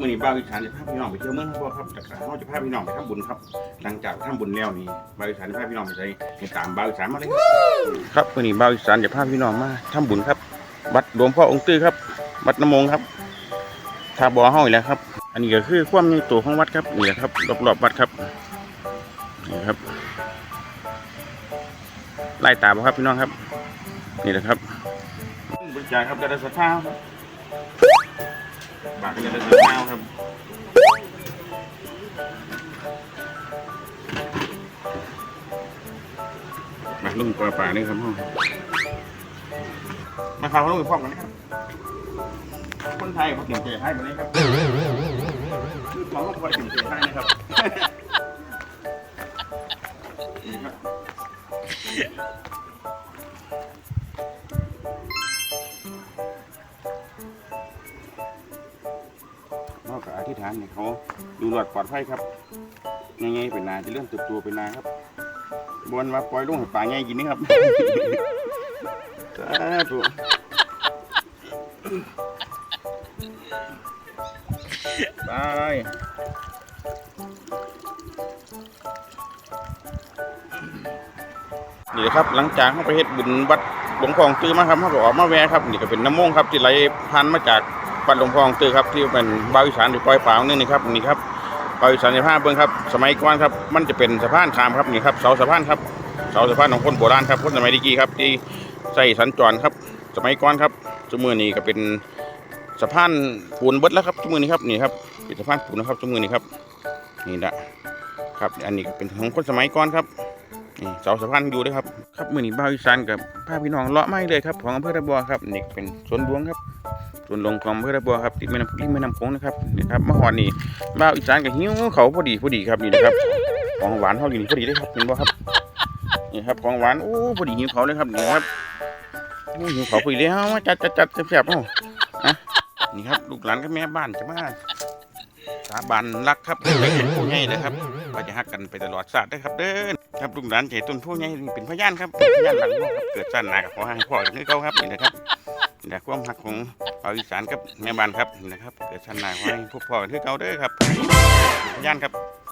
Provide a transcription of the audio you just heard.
มื่อนี้บ้าวอีสานจะพาพี่น้องไปเที่ยวเมืองพ่อครับจากนั้นเราจะพาพี่น้องไปทำบุญครับ หลังจากทำบุญแล้วนี่บ้าวอีสานจะพาพี่น้องไปใช้ให้ตามบ้าวอีสานมาเลยครับมื่อนี้บ้าวอีสานจะพาพี่น้องมาทำบุญครับวัดหลวงพ่อองค์ตื้อครับวัดน้ำมงครับทาบอห้อยแล้วครับ อันนี้ก็คือความใหญ่โตของวัดครับนี่แหละครับรอบๆวัดครับนี่ครับไล่ตามครับพี่น้องครับ นี่แหละครับบริจาคครับกระดาษท้า ครับบาทกระดาษท้าครับมาลุงปลาป่านี่ครับพ่อมาข่าวลุงพร้อมกันนะครับคนไทยเขาเก่งใจให้มาเลยครับคือของเขาคอยเก่งใจให้นะครับ กจากอธิษฐานเนี่ยเขาดูหลอดปลอดภัยครับยังไงเป็นนาจะเลื่อนเติบโตเป็นนาครับบนมาปล่อยลงให้ป่าไงกินนี่ครับสาธุไปนี่นะครับหลังจากเขาไปเฮ็ดบุญวัดหลวงพ่องตื้อมาครับเขาก็ออกมาแวะครับ นี่ก็เป็นน้ำมงครับที่ไหลพันมาจาก วัดหลวงพ่อองตื้อครับที่เป็นบาวอีสานหรือปล่อยป่านึงนี่ครับนี่ครับบาวอีสานในภาพเบิ้องครับ สมัยก่อนครับมันจะเป็นสะพานขามครับนี่ครับเสาสะพานครับเสาสะพานของคนโบราณครับคนสมัยดีกี้ครับที่ใส่สัญจรครับ สมัยก่อนครับสมือนี้ก็เป็นสะพานปูนเบิดแล้วครับสมือนี้ครับนี่ครับเป็นสะพานปูนนะครับสมือนี้ครับนี่แหละครับอันนี้ก็เป็นของคนสมัยก่อนครับนี่เสาสะพานอยู่ด้วยครับครับมือนี้บาวอีสานกับพาพี่น้องเลาะไม้เลยครับของอำเภอตะบัวครับนี่เป็นสวนหลวงครับ ส่วนลงของเพื่อระบัวครับที่แม่น้ำริมแม่น้ำโขงนะครับนี่ครับมาหอดนี่บ้าอีสานกับหิ้วเขาพอดีพอดีครับนี่นะครับของหวานเขาอยู่นี่พอดีเลยครับเห็นบ่ครับนี่ครับของหวานโอ้พอดีหิ้วเขาเลยครับนี่ครับโอ้วเขาพอดีเลยเอามาจัดจัดจัดแซ่บๆเอานะนี่ครับลูกหลานกับแม่บ้านจะมาสาบานรักครับเป็นผู้ใหญ่เลยครับว่าจะฮักกันไปตลอดชาติได้ครับเด้อครับลูกหลานใจต้นผู้ใหญ่เป็นพยานครับเป็นพยานหลังครับเกิดชาติหนากับขอให้พ่อกันคือเก่าครับนี่นะครับนี่แหละความหักของ ชาอีสานกับแม่บ้านครับนะครับเกิดชันนาไว้พวกพ่อกันคือเก่าเด้อครับพยานครับ